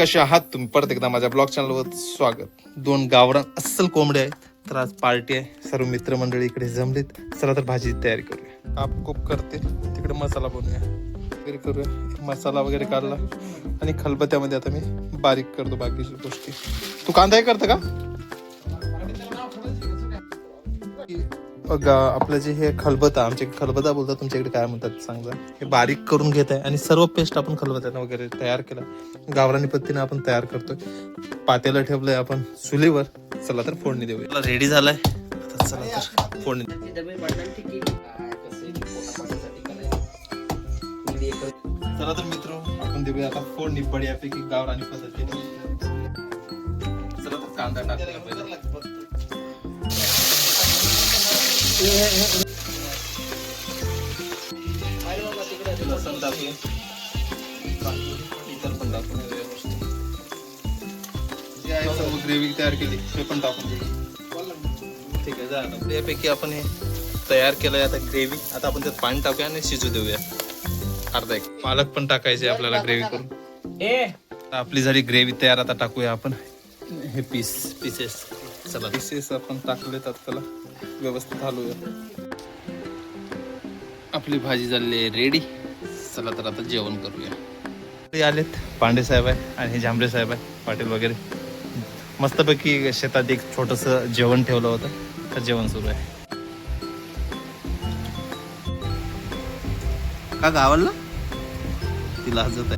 कसे आहात तुम्ही? परत एकदा माझ्या ब्लॉग चॅनलवर स्वागत. दोन गावरान अस्सल कोंबडे आहेत. तर आज पार्टी आहे. सर्व मित्रमंडळी इकडे जमलेत. चला तर भाजी तयारी करूया. काप कोप करते. तिकडे मसाला बनवूया. वगैरे करूया. मसाला वगैरे काढला. आणि खलबत्यामध्ये आता मी बारीक करतो बाकीच्या गोष्टी. तू कांदाही करतं का? आपलं जे हे खलबता आमच्या खलबता बोलतात तुमच्याकडे काय म्हणतात सांगा. हे बारीक करून घेत आहे आणि सर्व पेस्ट आपण खलबत्यानं वगैरे तयार केलं. गावरानी पत्तीनं आपण तयार करतोय. पातेला ठेवलंय आपण चुलीवर. चला तर फोडणी देऊया. रेडी झालाय. आता चला तर फोडणी चला तर मित्र आपण देऊया आता फोडणी बढियापैकी गावरानी पद्धतीने. चला तर कांदा टाकूया. पहिला लसूण टाकूया इतर पण टाकून देऊया गोष्टी. जे आहे सर्व ग्रेव्ही तयार केली ते पण टाकून ठीक आहे झालं यापैकी आपण हे तयार केलंय आता ग्रेव्ही. आता आपण त्यात पाणी टाकूया आणि शिजू देऊया. अर्धा एक. पालक पण टाकायचे आपल्याला ग्रेव्ही करून. आपली झाली ग्रेव्ही तयार आता टाकूया आपण. हे पीस पीसेस चला. पीसेस आपण टाकलेत आता त्याला. व्यवस्थित हलवूया. आपली भाजी झालेली आहे रेडी चला तर आता जेवण करूया. आलेत. पांडे साहेब आहे आणि हे जांभरे साहेब आहे पाटील वगैरे. मस्तपैकी शेतात एक छोटस जेवण ठेवलं होतं. तर जेवण सुरू आहे. का गावाला? तिला हजत आहे.